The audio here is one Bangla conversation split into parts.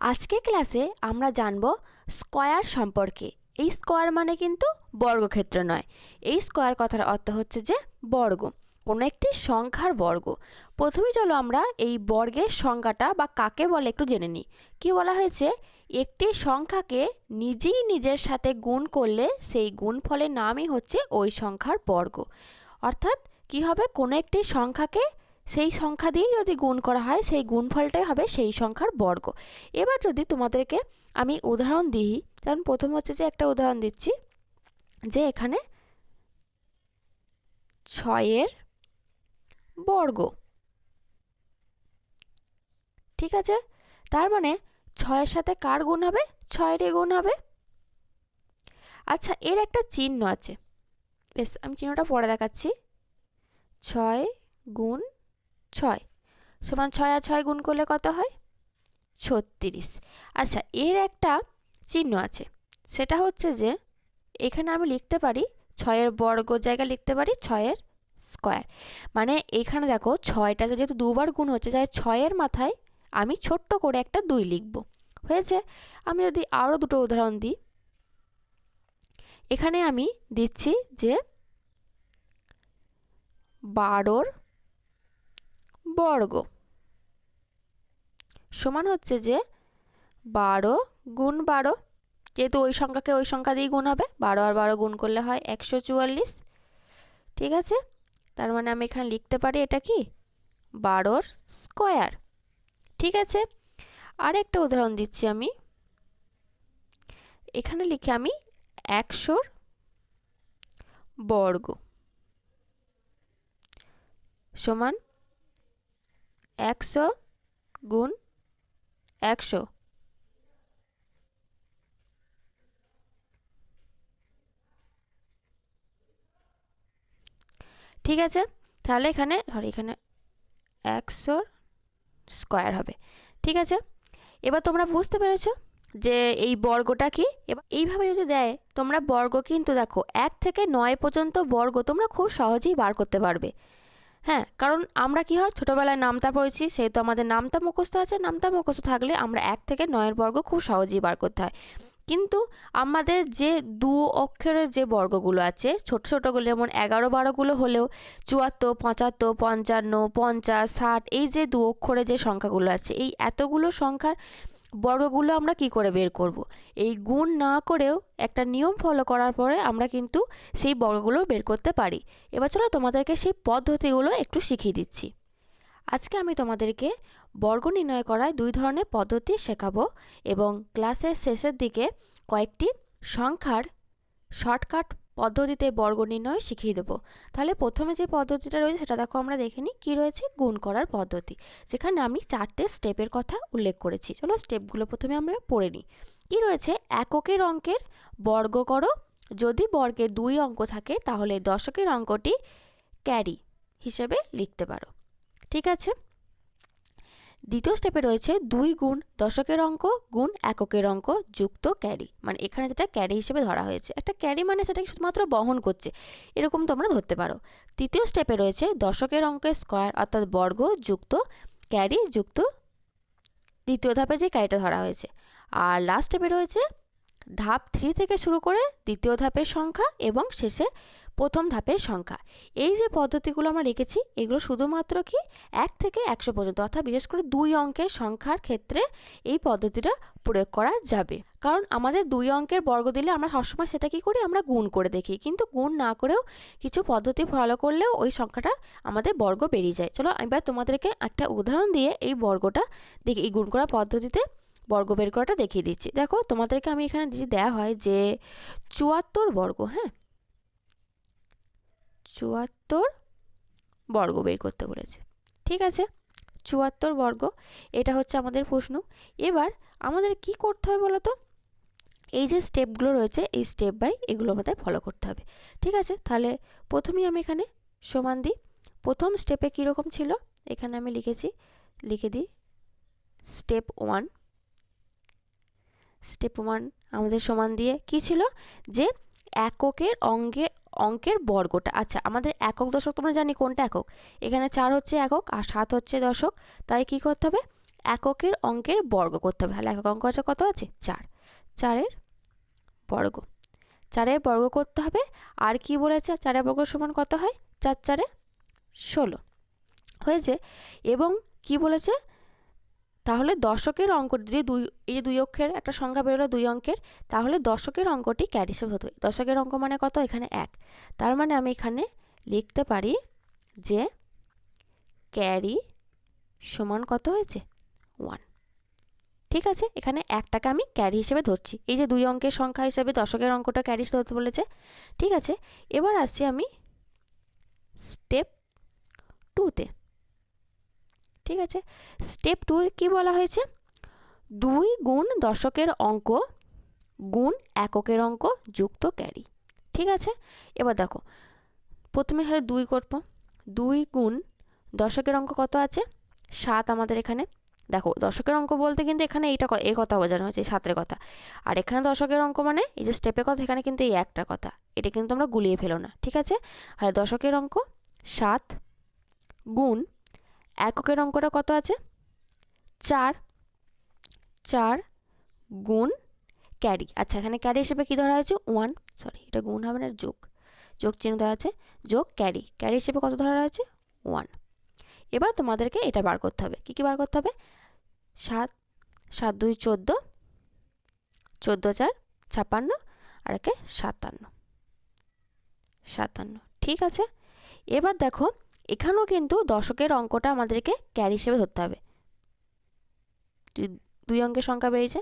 আজকের ক্লাসে আমরা জানব স্কয়ার সম্পর্কে। এই স্কয়ার মানে কিন্তু বর্গক্ষেত্র নয়। এই স্কয়ার কথার অর্থ হচ্ছে যে বর্গ, কোনো একটি সংখ্যার বর্গ। প্রথমে চলো আমরা এই বর্গের সংখ্যাটা বা কাকে বলে একটু জেনে নিই। কি বলা হয়েছে? একটি সংখ্যাকে নিজেই নিজের সাথে গুণ করলে সেই গুণফলের নামই হচ্ছে ওই সংখ্যার বর্গ। অর্থাৎ কি হবে? কোনো একটি সংখ্যাকে সেই সংখ্যা দিয়েই যদি গুণ করা হয়, সেই গুণফলটাই হবে সেই সংখ্যার বর্গ। এবার যদি তোমাদেরকে আমি উদাহরণ দিই, যেমন প্রথম হচ্ছে যে একটা উদাহরণ দিচ্ছি, যে এখানে ছয়ের বর্গ। ঠিক আছে? তার মানে ছয়ের সাথে কার গুণ হবে? ছয়েরই গুণ হবে। আচ্ছা এর একটা চিহ্ন আছে। বেশ, আমি চিহ্নটা পরে দেখাচ্ছি। ছয় গুণ ছয়। সমান ছয় আর ছয় গুণ করলে কত হয়? ছত্রিশ। আচ্ছা এর একটা চিহ্ন আছে। সেটা হচ্ছে যে, এখানে আমি লিখতে পারি ছয়ের বর্গ জায়গা লিখতে পারি ছয়ের স্কোয়ার। মানে এখানে দেখো ছয়টা যেহেতু দুবার গুণ হচ্ছে, তাই ছয়ের মাথায় আমি ছোট্ট করে একটা দুই লিখব। হয়েছে? আমি যদি আরও দুটো উদাহরণ দিই। এখানে আমি দিচ্ছি যে, বারোর বর্গ। সমান হচ্ছে যে বারো গুণ বারো, যেহেতু ওই সংখ্যাকে ওই সংখ্যা দিয়ে গুণ হবে, বারো আর বারো গুণ করলে হয় একশো চুয়াল্লিশ। ঠিক আছে? তার মানে আমি এখানে লিখতে পারি এটা কি? বারোর স্কোয়ার। ঠিক আছে? আর একটা উদাহরণ দিচ্ছি আমি। এখানে লিখে আমি একশোর বর্গ। সমান একশো গুণ একশো। ঠিক আছে? তাহলে এখানে, ধর এখানে একশোর স্কোয়ার হবে। ঠিক আছে? এবার তোমরা বুঝতে পেরেছ যে এই বর্গটা কি? এবার এইভাবে যদি দেয়, তোমরা বর্গ কিন্তু দেখো, এক থেকে নয় পর্যন্ত বর্গ তোমরা খুব সহজেই বার করতে পারবে। হ্যাঁ কারণ আমরা কি হয়, ছোটোবেলায় নামতা পড়েছি, সেহেতু আমাদের নামতা মুখস্থ আছে, নামতা মুখস্থ থাকলে আমরা এক থেকে নয়ের বর্গ খুব সহজেই বার করতে হয়। কিন্তু আমাদের যে দু অক্ষরের যে বর্গগুলো আছে, ছোট ছোটোগুলো যেমন এগারো বারোগুলো হলেও চুয়াত্তর, পঁচাত্তর, পঞ্চান্ন, পঞ্চাশ, ষাট, এই যে দু অক্ষরের যে সংখ্যাগুলো আছে, এই এতগুলো সংখ্যার বর্গগুলো আমরা কি করে বের করব। এই গুণ না করেও একটা নিয়ম ফলো করার পরে আমরা কিন্তু সেই বর্গগুলো বের করতে পারি এবার চলো তোমাদেরকে সেই পদ্ধতিগুলো একটু শিখিয়ে দিচ্ছি আজকে আমি তোমাদেরকে বর্গ নির্ণয় করায় দুই ধরনের পদ্ধতি শেখাবো এবং ক্লাসের শেষের দিকে কয়েকটি সংখ্যার শর্টকাট পদ্ধতিতে বর্গ নির্ণয় শিখিয়ে দেবো। তাহলে প্রথমে যে পদ্ধতিটা রয়েছে সেটা দেখো আমরা দেখে নিই, কী রয়েছে? গুণ করার পদ্ধতি। যেখানে আমি চারটে স্টেপের কথা উল্লেখ করেছি। চলো স্টেপগুলো প্রথমে আমরা পড়ে নিই। কী রয়েছে? এককের অঙ্কের বর্গ করো। যদি বর্গে দুই অঙ্ক থাকে, তাহলে দশকের অঙ্কটি ক্যারি হিসেবে লিখতে পারো। ঠিক আছে? দ্বিতীয় স্টেপে রয়েছে দুই গুণ দশকের অঙ্ক গুণ এককের অঙ্ক যুক্ত ক্যারি। মানে এখানে যেটা ক্যারি হিসেবে ধরা হয়েছে। একটা ক্যারি মানে সেটা শুধুমাত্র বহন করছে। এরকম তোমরা ধরতে পারো। তৃতীয় স্টেপে রয়েছে দশকের অঙ্কের স্কোয়ার অর্থাৎ বর্গ যুক্ত ক্যারি যুক্ত দ্বিতীয় ধাপে যে ক্যারিটা ধরা হয়েছে। আর লাস্ট স্টেপে রয়েছে ধাপ থ্রি থেকে শুরু করে দ্বিতীয় ধাপের সংখ্যা এবং শেষে প্রথম ধাপের সংখ্যা। এই যে পদ্ধতিগুলো আমরা রেখেছি, এগুলো শুধুমাত্র কি এক থেকে একশো পর্যন্ত, অর্থাৎ বিশেষ করে দুই অঙ্কের সংখ্যার ক্ষেত্রে এই পদ্ধতিটা প্রয়োগ করা যাবে। কারণ আমাদের দুই অঙ্কের বর্গ দিলে আমরা সবসময় সেটা কি করি? আমরা গুণ করে দেখি। কিন্তু গুণ না করেও কিছু পদ্ধতি ফলো করলেও ওই সংখ্যাটা আমাদের বর্গ বেরিয়ে যায়। চলো এবার তোমাদেরকে একটা উদাহরণ দিয়ে এই বর্গটা দেখি। এই গুণ করা পদ্ধতিতে বর্গ বের করাটা দেখিয়ে দিচ্ছি। দেখো তোমাদেরকে আমি এখানে দেওয়া হয় যে চুয়াত্তর বর্গ হ্যাঁ? চুয়াত্তর বর্গ বের করতে বলেছে। ঠিক আছে? চুয়াত্তর বর্গ, এটা হচ্ছে আমাদের প্রশ্ন। এবার আমাদের কি করতে হবে বলো তো? এই যে স্টেপগুলো রয়েছে, এই স্টেপ বাই এগুলো আমাদের ফলো করতে হবে। ঠিক আছে? তাহলে প্রথমেই আমি এখানে সমান দিই। প্রথম স্টেপে কীরকম ছিল? এখানে আমি লিখেছি, লিখে দিই স্টেপ ওয়ান স্টেপ ওয়ান আমাদের সমান দিয়ে কি ছিল? যে এককের অঙ্গে অঙ্কের বর্গটা। আচ্ছা আমাদের একক দশক, তোমরা জানি কোনটা একক? এখানে চার হচ্ছে একক আর সাত হচ্ছে দশক। তাই কি করতে হবে? এককের অঙ্কের বর্গ করতে হবে। তাহলে একক অঙ্ক আছে কত আছে? চার। চারের বর্গ। চারের বর্গ করতে হবে। আর কি বলেছে? চারের বর্গ সমান কত হয়? চার চারে ষোলো। হয়েছে? এবং কি বলেছে? তাহলে দশকের অঙ্ক যদি দুই, এই যে দুই অক্ষের একটা সংখ্যা বেরোলো দুই অঙ্কের, তাহলে দশকের অঙ্কটি ক্যারি হিসেবে হতে দশকের অঙ্ক মানে কত? এখানে এক। তার মানে আমি এখানে লিখতে পারি যে ক্যারি সমান কত হয়েছে? ওয়ান। ঠিক আছে? এখানে একটাকে আমি ক্যারি হিসেবে ধরছি। এই যে দুই অঙ্কের সংখ্যা হিসেবে দশকের অঙ্কটা ক্যারি ধরতে বলেছে। ঠিক আছে? এবার আসছি আমি স্টেপ টুতে ঠিক আছে? স্টেপ টু কি বলা হয়েছে? দুই গুণ দশকের অঙ্ক গুণ এককের অঙ্ক যুক্ত ক্যারি। ঠিক আছে? এবার দেখো, প্রথমে হলে দুই করব। দুই গুণ দশকের অঙ্ক কত আছে? সাত আমাদের এখানে। দেখো, দশকের অঙ্ক বলতে কিন্তু এখানে এইটা এই কথা বোঝানো হয়েছে সাতের কথা। আর এখানে দশকের অঙ্ক মানে এই যে স্টেপের কথা, এখানে কিন্তু এই একটা কথা। এটা কিন্তু আমরা গুলিয়ে ফেলো না, ঠিক আছে? আর দশকের অঙ্ক সাত গুণ এককের অঙ্কটা কত আছে? চার চার গুণ ক্যারি। আচ্ছা এখানে ক্যারি হিসেবে কী ধরা হয়েছে? ওয়ান, সরি, এটা গুণ হবে না যোগ। যোগ চিহ্ন দেওয়া আছে, যোগ ক্যারি। ক্যারি হিসেবে কত ধরা হয়েছে? ওয়ান। এবার তোমাদেরকে এটা বার করতে হবে। কী কী বার করতে হবে? সাত সাত, দুই, চোদ্দ চোদ্দ, চার, ছাপ্পান্ন, আর একে সাতান্ন। সাতান্ন, ঠিক আছে? এবার দেখো এখানেও কিন্তু দশকের অঙ্কটা আমাদেরকে ক্যারি হিসেবে ধরতে হবে। দুই অঙ্কের সংখ্যা বেরিয়েছে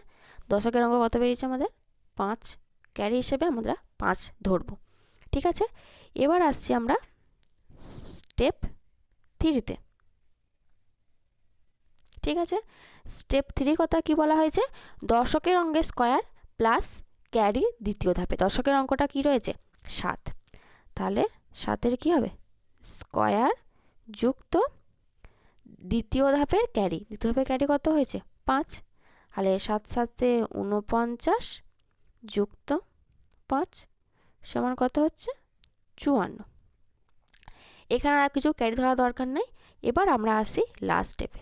দশকের অঙ্ক কত বেরিয়েছে আমাদের? পাঁচ। ক্যারি হিসেবে আমরা পাঁচ ধরবো। ঠিক আছে? এবার আসছি আমরা স্টেপ থ্রিতে। ঠিক আছে? স্টেপ থ্রি কথা কি বলা হয়েছে? দশকের অঙ্গে স্কয়ার প্লাস ক্যারির দ্বিতীয় ধাপে। দশকের অঙ্কটা কি রয়েছে? সাত। তাহলে সাতের কি হবে? স্কয়ার যুক্ত দ্বিতীয় ধাপের ক্যারি। দ্বিতীয় ধাপের ক্যারি কত হয়েছে? পাঁচ। তাহলে সাত সাতে উনপঞ্চাশ যুক্ত পাঁচ সমান কত হচ্ছে? চুয়ান্ন। এখানে আর কিছু ক্যারি ধরা দরকার নেই। এবার আমরা আসি লাস্ট স্টেপে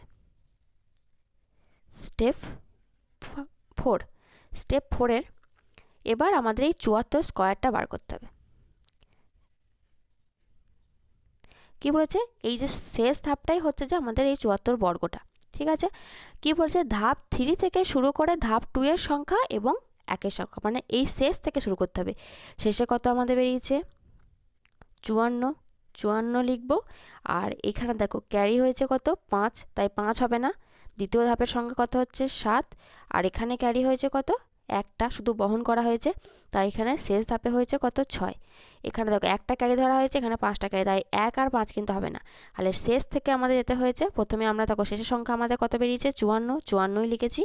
স্টেপ ফোর স্টেপ ফোরের এবার আমাদের এই চুয়াত্তর স্কোয়ারটা বার করতে হবে। কি বলেছে? এই যে শেষ ধাপটাই হচ্ছে যে আমাদের এই চুয়াত্তর বর্গটা, ঠিক আছে? কি বলছে? ধাপ থ্রি থেকে শুরু করে ধাপ টু এর সংখ্যা এবং একের সংখ্যা মানে এই শেষ থেকে শুরু করতে হবে। শেষে কত আমাদের বেরিয়েছে? চুয়ান্ন চুয়ান্ন লিখব। আর এখানে দেখো ক্যারি হয়েছে কত? পাঁচ, তাই পাঁচ হবে না। দ্বিতীয় ধাপের সংখ্যা কত হচ্ছে? সাত। আর এখানে ক্যারি হয়েছে কত? একটা শুধু বহন করা হয়েছে, তাই এখানে শেষ ধাপে হয়েছে কত? ছয়। এখানে দেখো একটা ক্যারি ধরা হয়েছে, এখানে পাঁচটা ক্যারি, তাই এক আর পাঁচ কিন্তু হবে না। তাহলে শেষ থেকে আমাদের যেতে হয়েছে, প্রথমে আমরা দেখো শেষের সংখ্যা আমাদের কত বেরিয়েছে? চুয়ান্ন, চুয়ান্নই লিখেছি।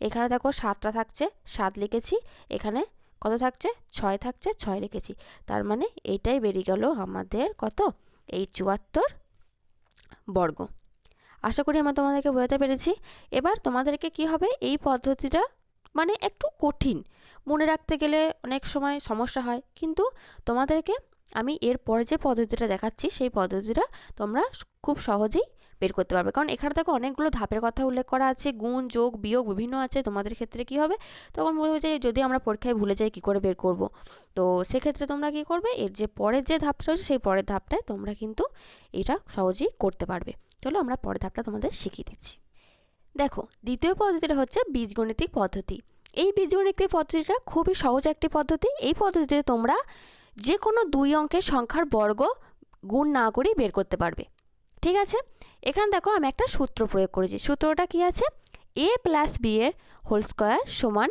এখানে দেখো সাতটা থাকছে, সাত লিখেছি, এখানে কত থাকছে? ছয় থাকছে, ছয় লিখেছি। তার মানে এইটাই বেরিয়ে গেল আমাদের কত? এই চুয়াত্তর বর্গ। আশা করি আমরা তোমাদেরকে বোঝাতে পেরেছি। এবার তোমাদেরকে কি হবে? এই পদ্ধতিটা মানে একটু কঠিন। মনে রাখতে গেলে অনেক সময় সমস্যা হয়। কিন্তু তোমাদেরকে আমি এর পরে যে পদ্ধতিটা দেখাচ্ছি, সেই পদ্ধতিটা তোমরা খুব সহজেই বের করতে পারবে। কারণ এখানে দেখো অনেকগুলো ধাপের কথা উল্লেখ করা আছে। গুণ, যোগ, বিয়োগ বিভিন্ন আছে। তোমাদের ক্ষেত্রে কি হবে? তখন বলব যে যদি আমরা পরীক্ষায় ভুলে যাই কী করে বের করব? তো সেক্ষেত্রে তোমরা কি করবে? এর যে পরের যে ধাপটা রয়েছে, সেই পরের ধাপটায় তোমরা কিন্তু এটা সহজেই করতে পারবে। চলো আমরা পরের ধাপটা তোমাদের শিখিয়ে দিচ্ছি। দেখো, দ্বিতীয় পদ্ধতিটা হচ্ছে বীজগণিতিক পদ্ধতি। এই বীজগণিতিক পদ্ধতিটা খুবই সহজ একটি পদ্ধতি। এই পদ্ধতিতে তোমরা যে কোনো দুই অঙ্কের সংখ্যার বর্গ গুণ না করেই বের করতে পারবে। ঠিক আছে? এখানে দেখো আমি একটা সূত্র প্রয়োগ করেছি। সূত্রটা কি আছে? এ প্লাস বি এর হোল স্কোয়ার সমান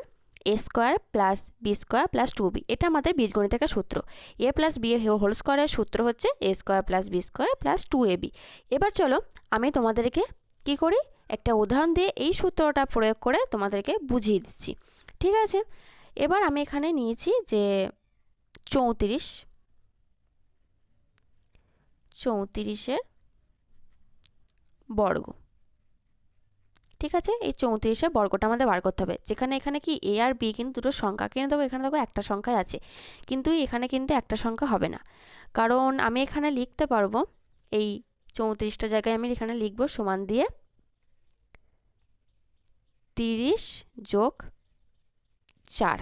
A square plus B square plus two B এটা আমাদের বীজগণিতের একটা সূত্র। এ প্লাস বি হোল স্কোয়ারের সূত্র হচ্ছে A square plus B square plus two A B এবার চলো আমি তোমাদেরকে কি করি? একটা উদাহরণ দিয়ে এই সূত্রটা প্রয়োগ করে তোমাদেরকে বুঝিয়ে দিচ্ছি। ঠিক আছে? এবার আমি এখানে নিয়েছি যে চৌত্রিশ। চৌত্রিশের বর্গ। ঠিক আছে? এই চৌত্রিশের বর্গটা আমাদের বার করতে হবে। যেখানে এখানে কি এ আর বি কিন্তু দুটো সংখ্যা কিন্তু দেখো এখানে দেখো একটা সংখ্যায় আছে। কিন্তু এখানে কিন্তু একটা সংখ্যা হবে না। কারণ আমি এখানে লিখতে পারব, এই চৌত্রিশটা জায়গায় আমি এখানে লিখব সমান দিয়ে তিরিশ যোগ চার।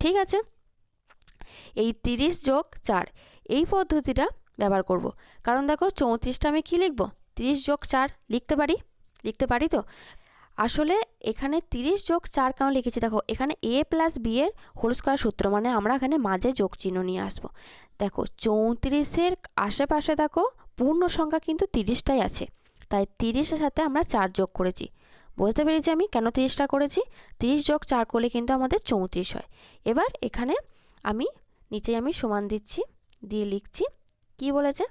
ঠিক আছে? এই তিরিশ যোগ চার, এই পদ্ধতিটা ব্যবহার করব। কারণ দেখো চৌত্রিশটা আমি কী লিখব? তিরিশ যোগ চার লিখতে পারি? লিখতে পারি তো? আসলে এখানে তিরিশ যোগ চার কেন লিখেছি? দেখো, এখানে এ প্লাস বি এর হোল স্কোয়ার সূত্র মানে আমরা এখানে মাঝে যোগ চিহ্ন নিয়ে আসব। দেখো, চৌত্রিশের আশেপাশে দেখো পূর্ণ সংখ্যা কিন্তু তিরিশটাই আছে। তাই তিরিশের সাথে আমরা চার যোগ করেছি। বুঝতে পেরেছি আমি কেন তিরিশটা করেছি? তিরিশ যোগ চার করলে কিন্তু আমাদের চৌত্রিশ হয়। এবার এখানে আমি নিচে আমি সমান দিচ্ছি, দিয়ে লিখছি, কি বলেছে?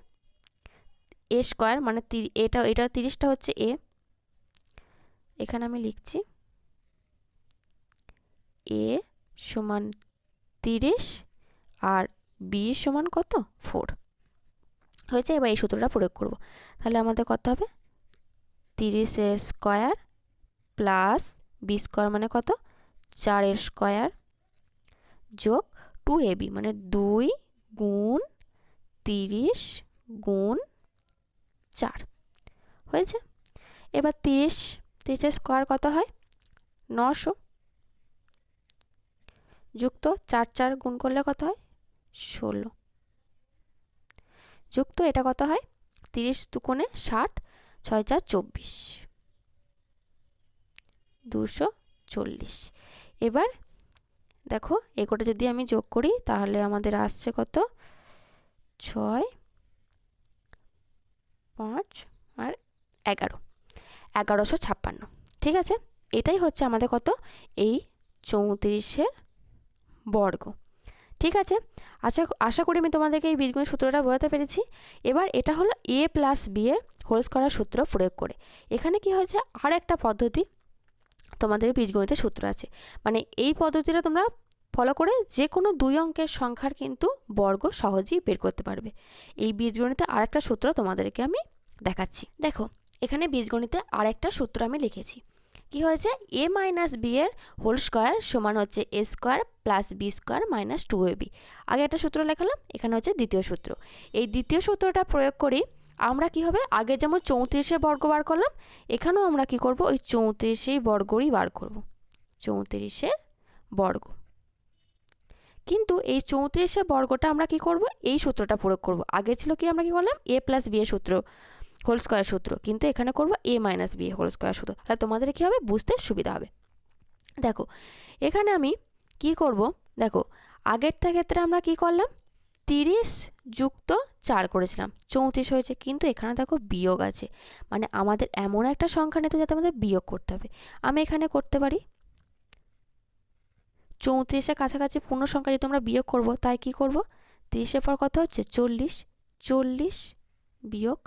এ স্কোয়ার মানে এটা এটা তিরিশটা হচ্ছে এ। এখানে আমি লিখছি, এ সমান তিরিশ আর বি সমান কত? ফোর। হয়েছে, এবার এই সূত্রটা প্রয়োগ করব। তাহলে আমাদের কত হবে? তিরিশের স্কোয়ার প্লাস বি স্কোয়ার মানে কত? চারের স্কোয়ার যোগ টু এ বি মানে দুই গুণ তিরিশ গুণ চার। হয়েছে? এবার তিরিশ, তিরিশের স্কোয়ার কত হয়? নশো যুক্ত চার চার গুণ করলে কত হয়? ষোলো। যুক্ত এটা কত হয়? তিরিশ দুকোণে ষাট, ছয়, চার, চব্বিশ। দুশো চল্লিশ। এবার দেখো, এগোটা যদি আমি যোগ করি, তাহলে আমাদের আসছে কত? ছয়, পাঁচ আর এগারো। এগারোশো ছাপ্পান্ন। ঠিক আছে? এটাই হচ্ছে আমাদের কত? এই চৌত্রিশের বর্গ। ঠিক আছে? আশা আশা করি আমি তোমাদেরকে এই বীজগণিত সূত্রটা বোঝাতে পেরেছি। এবার এটা হলো এ প্লাস বি এর হোলস করার সূত্র প্রয়োগ করে। এখানে কি হয়েছে? আর একটা পদ্ধতি তোমাদের বীজগণিতের সূত্র আছে। মানে এই পদ্ধতিটা তোমরা ফলো করে যে কোনো দুই অঙ্কের সংখ্যার কিন্তু বর্গ সহজেই বের করতে পারবে। এই বীজগণিতে আরেকটা সূত্র তোমাদেরকে আমি দেখাচ্ছি। দেখো, এখানে বীজগণিতে আরেকটা সূত্র আমি লিখেছি। কি হয়েছে? এ মাইনাস বি এর হোল স্কোয়ার সমান হচ্ছে A square plus B square minus two A B আগে একটা সূত্র লেখালাম, এখানে হচ্ছে দ্বিতীয় সূত্র। এই দ্বিতীয় সূত্রটা প্রয়োগ করি আমরা কি হবে? আগে যেমন চৌত্রিশে বর্গ বার করলাম, এখানেও আমরা কি করব? ওই চৌত্রিশেই বর্গরই বার করব। চৌত্রিশে বর্গ। কিন্তু এই চৌত্রিশে বর্গটা আমরা কি করব? এই সূত্রটা প্রয়োগ করব। আগে ছিল কি আমরা কি করলাম? এ প্লাস বি সূত্র, হোল স্কোয়ার সূত্র। কিন্তু এখানে করব A minus B whole square সূত্র। তাহলে তোমাদের কী হবে? বুঝতে সুবিধা হবে। দেখো, এখানে আমি কি করব? দেখো, আগেরটা ক্ষেত্রে আমরা কি করলাম? তিরিশ যুক্ত চার করেছিলাম। চৌত্রিশ হয়েছে, কিন্তু এখানে দেখো বিয়োগ আছে। মানে আমাদের এমন একটা সংখ্যা নিতে যাতে আমাদের বিয়োগ করতে হবে। আমি এখানে করতে পারি। চৌত্রিশের কাছাকাছি পূর্ণ সংখ্যা যদি আমরা বিয়োগ করব, তাই কি করব? তিরিশের পর কত হচ্ছে? চল্লিশ। চল্লিশ বিয়োগ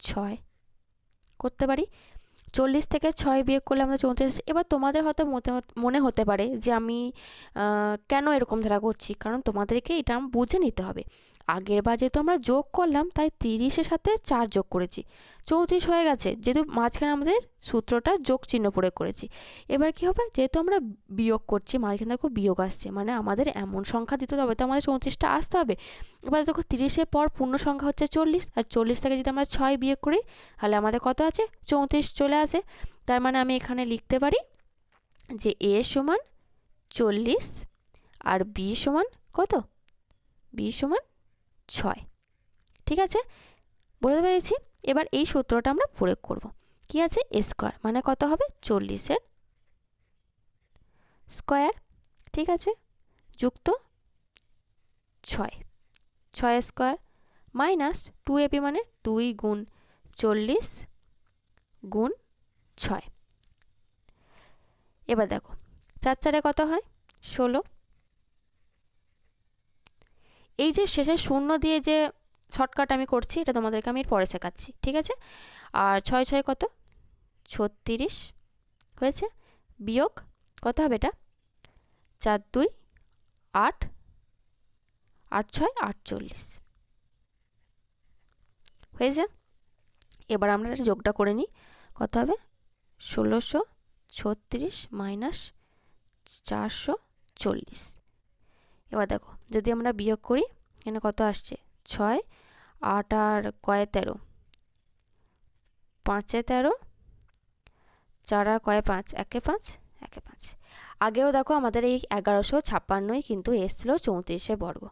ছয়। করতে পারি? চল্লিশ থেকে ছয় বিয়োগ করলে আমরা চৌত্রিশ, এবার তোমাদের হয়তো মনে হতে পারে যে আমি কেন এরকম ধারা করছি? কারণ তোমাদেরকে এটা বুঝে নিতে হবে। আগের বার যেহেতু আমরা যোগ করলাম, তাই তিরিশের সাথে চার যোগ করেছি। চৌত্রিশ হয়ে গেছে, যেহেতু মাঝখানে আমাদের সূত্রটা যোগ চিহ্ন প্রয়োগ করেছি। এবার কি হবে? যেহেতু আমরা বিয়োগ করছি, মাঝখানে দেখো বিয়োগ আসছে মানে আমাদের এমন সংখ্যা দিতে হবে, তো আমাদের চৌত্রিশটা আসতে হবে। এবার দেখো তিরিশের পর পূর্ণ সংখ্যা হচ্ছে চল্লিশ, আর চল্লিশ থেকে যদি আমরা ছয় বিয়োগ করি, তাহলে আমাদের কত আছে? চৌত্রিশ চলে আসে। তার মানে আমি এখানে লিখতে পারি যে এ সমান চল্লিশ, আর বি সমান কত? বি সমান ছয়। ঠিক আছে? বুঝতে পেরেছি? এবার এই সূত্রটা আমরা প্রয়োগ করব। কি আছে? স্কোয়ার মানে কত হবে? চল্লিশের স্কোয়ার ঠিক আছে? যুক্ত ছয়। ছয় স্কোয়ার মাইনাস টু এপি মানে দুই গুণ চল্লিশ গুণ ছয়। এবার দেখো, চার চারে কত হয়? ষোলো। এই যে শেষে শূন্য দিয়ে যে শর্টকাট আমি করছি, এটা তোমাদেরকে আমি পরে শেখাচ্ছি, ঠিক আছে? আর ছয় ছয় কত? ছত্রিশ হয়েছে। বিয়োগ কত হবে এটা? চার দুই আট আট ছয় আটচল্লিশ। হয়েছে? এবার আমরা যোগটা করে নিই। কত হবে? ষোলোশো ছত্রিশ মাইনাস চারশো চল্লিশ। এবার দেখো, যদি আমরা বিয়োগ করি, এখানে কত আসছে? ছয়, আট আর কয়ে তেরো। পাঁচে তেরো, চার আর কয়ে পাঁচ, একে পাঁচ একে পাঁচ। আগেও দেখো আমাদের এই এগারোশো ছাপ্পান্নই কিন্তু এসছিলো চৌত্রিশে বর্গ।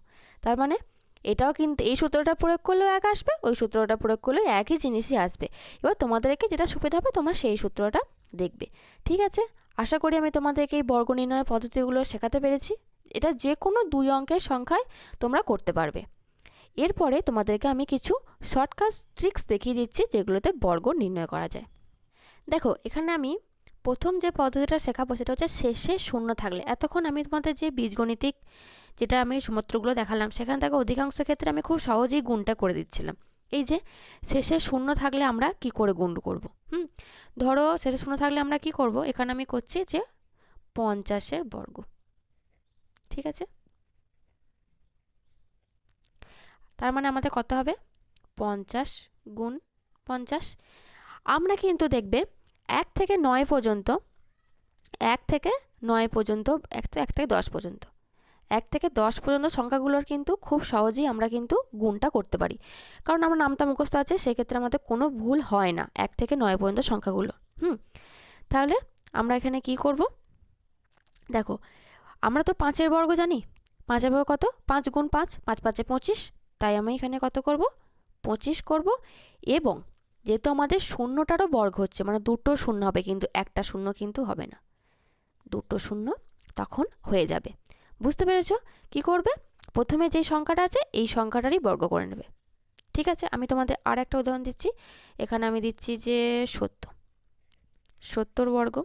তার মানে এটাও কিন্তু, এই সূত্রটা প্রয়োগ করলেও এক আসবে, ওই সূত্রটা প্রয়োগ করলেও একই জিনিসই আসবে। এবার তোমাদেরকে যেটা সুবিধা হবে, তোমরা সেই সূত্রটা দেখবে। ঠিক আছে? আশা করি আমি তোমাদেরকে এই বর্গ নির্ণয় পদ্ধতিগুলো শেখাতে পেরেছি। এটা যে কোনো দুই অঙ্কের সংখ্যায় তোমরা করতে পারবে। এরপরে তোমাদেরকে আমি কিছু শর্টকাট ট্রিক্স দেখিয়ে দিচ্ছি, যেগুলোতে বর্গ নির্ণয় করা যায়। দেখো, এখানে আমি প্রথম যে পদ্ধতিটা শেখাবো সেটা হচ্ছে শেষে শূন্য থাকলে। এতক্ষণ আমি তোমাদের যে বীজগণিতিক যেটা আমি সমুদ্রগুলো দেখালাম, সেখানে থেকে অধিকাংশ ক্ষেত্রে আমি খুব সহজেই গুণটা করে দিচ্ছিলাম। এই যে শেষে শূন্য থাকলে আমরা কি করে গুণ করব? হুম, ধরো শেষে শূন্য থাকলে আমরা কি করব? এখানে আমি করছি যে পঞ্চাশের বর্গ। ঠিক আছে? তার মানে আমাদের কত হবে? পঞ্চাশ গুণ পঞ্চাশ। আমরা কিন্তু দেখবে এক থেকে নয় পর্যন্ত, এক থেকে নয় পর্যন্ত, এক এক থেকে দশ পর্যন্ত, এক থেকে দশ পর্যন্ত সংখ্যাগুলোর কিন্তু খুব সহজেই আমরা কিন্তু গুণটা করতে পারি। কারণ আমার নামটা মুখস্থ আছে, সেক্ষেত্রে আমাদের কোনো ভুল হয় না এক থেকে নয় পর্যন্ত সংখ্যাগুলো। হুম? তাহলে আমরা এখানে কি করব? দেখো আমরা তো পাঁচের বর্গ জানি। পাঁচের বর্গ কত? পাঁচ গুণ পাঁচ পাঁচ পাঁচে পঁচিশ। তাই আমি এখানে কত করব? পঁচিশ করব। এবং যেহেতু আমাদের শূন্যটারও বর্গ হচ্ছে মানে দুটো শূন্য হবে কিন্তু, একটা শূন্য কিন্তু হবে না। দুটো শূন্য তখন হয়ে যাবে। বুঝতে পেরেছ? কি করবে? প্রথমে যেই সংখ্যাটা আছে, এই সংখ্যাটারই বর্গ করে নেবে। ঠিক আছে? আমি তোমাদের আর একটা উদাহরণ দিচ্ছি। এখানে আমি দিচ্ছি যে সত্য সত্তর বর্গ।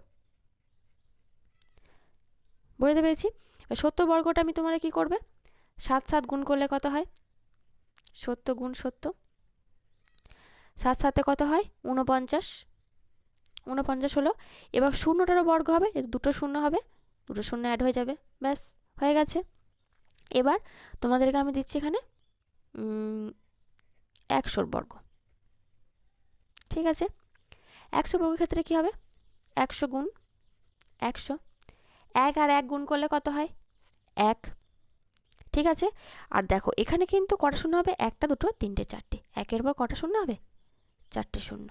বুঝতে পেরেছি? সত্তর বর্গটা আমি তোমাদের কি করবে? সাত সাত গুণ করলে কত হয়? সত্য গুণ সত্য। সাত সাতে কত হয়? ঊনপঞ্চাশ। ঊনপঞ্চাশ হলো, এবার শূন্যটারও বর্গ হবে দুটো শূন্য হবে, দুটো শূন্য অ্যাড হয়ে যাবে, ব্যাস, হয়ে গেছে। এবার তোমাদেরকে আমি দিচ্ছি এখানে একশোর বর্গ। ঠিক আছে? একশো বর্গের ক্ষেত্রে কী হবে? একশো গুণ একশো। এক আর এক গুণ করলে কত হয়? এক। ঠিক আছে? আর দেখো, এখানে কিন্তু কটা শূন্য হবে? একটা, দুটো, তিনটে, চারটে। একের পর কটা শূন্য হবে? চারটে শূন্য।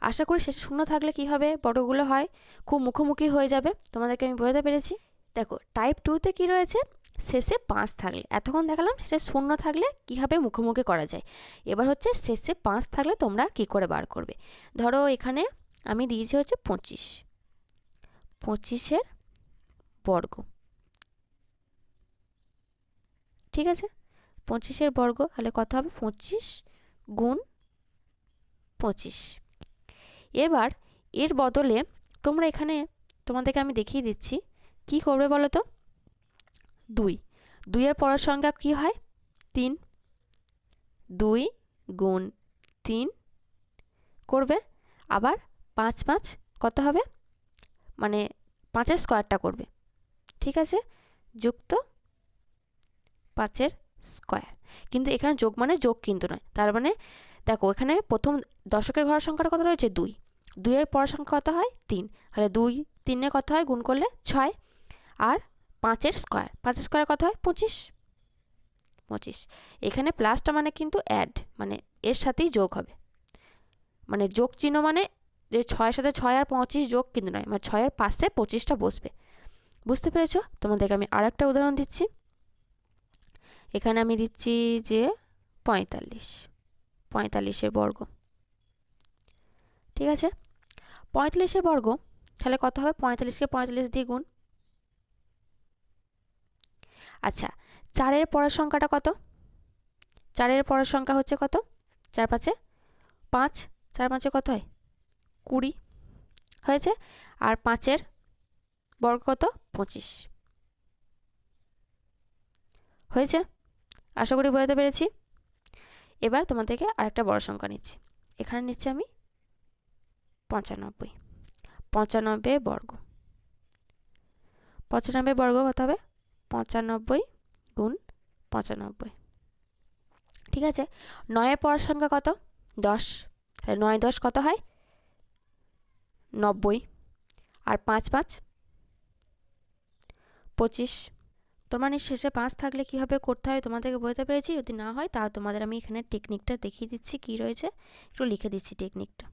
আশা করি শেষে শূন্য থাকলে কী হবে? বড়গুলো হয়, খুব মুখোমুখি হয়ে যাবে। তোমাদেরকে আমি বোঝাতে পেরেছি। দেখো টাইপ টুতে কী রয়েছে? শেষে পাঁচ থাকলে। এতক্ষণ দেখালাম, শেষে শূন্য থাকলে কীভাবে মুখোমুখি করা যায়। এবার হচ্ছে শেষে পাঁচ থাকলে তোমরা কি করে বার করবে? ধরো এখানে আমি দিয়েছি হচ্ছে পঁচিশ। পঁচিশের বর্গ। ঠিক আছে? পঁচিশের বর্গ, তাহলে কত হবে? পঁচিশ গুণ পঁচিশ। এবার এর বদলে তোমরা এখানে, তোমাদেরকে আমি দেখিয়ে দিচ্ছি, কি করবে বলো তো? দুই। দুইয়ের পরের সংখ্যা কি হয়? তিন। দুই গুণ তিন করবে। আবার পাঁচ পাঁচ কত হবে? মানে পাঁচের স্কোয়ারটা করবে। ঠিক আছে? যুক্ত পাঁচের স্কোয়ার। কিন্তু এখানে যোগ মানে যোগ কিন্তু নয়। তার মানে দেখো, এখানে প্রথম দশকের ঘরের সংখ্যাটা কত রয়েছে দুই। দুইয়ের পরের সংখ্যা কত হয়? তিন। তাহলে দুই তিনে কত হয়? গুণ করলে ছয়। আর পাঁচের স্কোয়ার। পাঁচের স্কোয়ার কত হয়? পঁচিশ। পঁচিশ। এখানে প্লাসটা মানে কিন্তু অ্যাড মানে এর সাথেই যোগ হবে। মানে যোগ চিহ্ন মানে যে ছয়ের সাথে ছয় আর পঁচিশ যোগ কিন্তু নয়। মানে ছয়ের পাশে পঁচিশটা বসবে। বুঝতে পেরেছ? তোমাদেরকে আমি আর একটা উদাহরণ দিচ্ছি। এখানে আমি দিচ্ছি যে পঁয়তাল্লিশ। পঁয়তাল্লিশের বর্গ। ঠিক আছে? পঁয়তাল্লিশের বর্গ, তাহলে কত হবে? পঁয়তাল্লিশকে পঁয়তাল্লিশ দিয়ে গুণ আচ্ছা চারের পরের সংখ্যাটা কত? চারের পরের সংখ্যা হচ্ছে কত? চার পাঁচে পাঁচ। চার পাঁচে কত হয়? কুড়ি। হয়েছে? আর পাঁচের বর্গ কত? পঁচিশ। হয়েছে? আশা করি বোঝাতে পেরেছি। এবার তোমাদেরকে আরেকটা বড় সংখ্যা নিচ্ছি। এখানে নিচ্ছি আমি পঁচানব্বই। পঁচানব্বই বর্গ। পঁচানব্বই বর্গ কত হবে? পঁচানব্বই গুণ পঁচানব্বই। ঠিক আছে? নয়ের পরের সংখ্যা কত? দশ। তাহলে নয় দশ কত হয়? নব্বই। আর পাঁচ পাঁচ পঁচিশ। তোমার শেষে পাঁচ থাকলে কীভাবে করতে হয় তোমাদেরকে বলতে পেরেছি? যদি না হয় তা তোমাদের আমি এখানে টেকনিকটা দেখিয়ে দিচ্ছি কি রয়েছে। একটু লিখে দিচ্ছি টেকনিকটা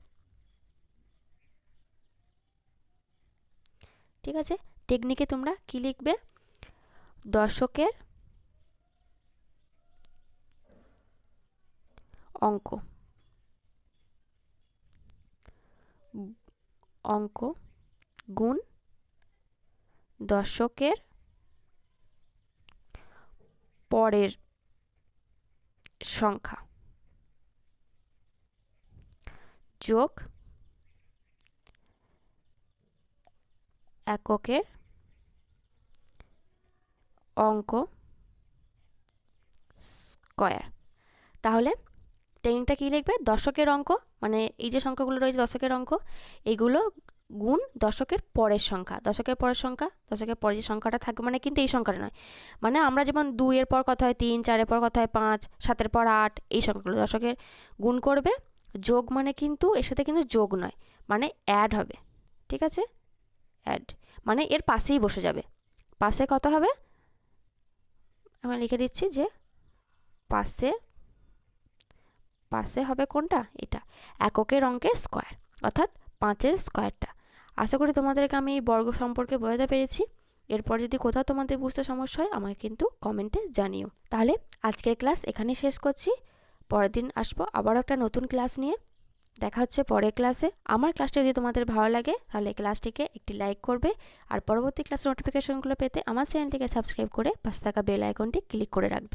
ঠিক আছে? টেকনিকে তোমরা কি লিখবে? দশকের অঙ্ক। অঙ্ক গুণ দশকের পরের সংখ্যা। যোগ এককের অঙ্ক স্কয়ার। তাহলে টেকনিকটা কী লিখবে? দশকের অঙ্ক মানে এই যে সংখ্যাগুলো রয়েছে দশকের অঙ্ক এইগুলো গুণ দশকের পরের সংখ্যা। দশকের পরের সংখ্যা? দশকের পরে যে সংখ্যাটা থাকবে মানে কিন্তু এই সংখ্যাটা নয়। মানে আমরা যেমন দুইয়ের পর কথা হয়? তিন, চারের পর কথা হয়? পাঁচ, সাতের পর আট, এই সংখ্যাগুলো দশকের গুণ করবে। যোগ মানে কিন্তু, এর সাথে কিন্তু যোগ নয়। মানে অ্যাড হবে। ঠিক আছে? অ্যাড মানে এর পাশেই বসে যাবে। পাশে কত হবে? আমি লিখে দিচ্ছি যে পাশে পাশে হবে কোনটা? এটা। এককের অঙ্কের স্কোয়ার অর্থাৎ পাঁচের স্কোয়ারটা আশা করি তোমাদেরকে আমি এই বর্গ সম্পর্কে বোঝাতে পেরেছি। এরপর যদি কোথাও তোমাদের বুঝতে সমস্যা হয়, আমাকে কিন্তু কমেন্টে জানিও। তাহলে আজকের ক্লাস এখানেই শেষ করছি। পরের দিন আসব আবার একটা নতুন ক্লাস নিয়ে। দেখা হচ্ছে পরের ক্লাসে। আমার ক্লাসটা যদি তোমাদের ভালো লাগে, তাহলে ক্লাসটিকে একটি লাইক করবে। আর পরবর্তী ক্লাসের নোটিফিকেশনগুলো পেতে আমার চ্যানেলটিকে সাবস্ক্রাইব করে পাশে থাকা বেল আইকনটি ক্লিক করে রাখবে।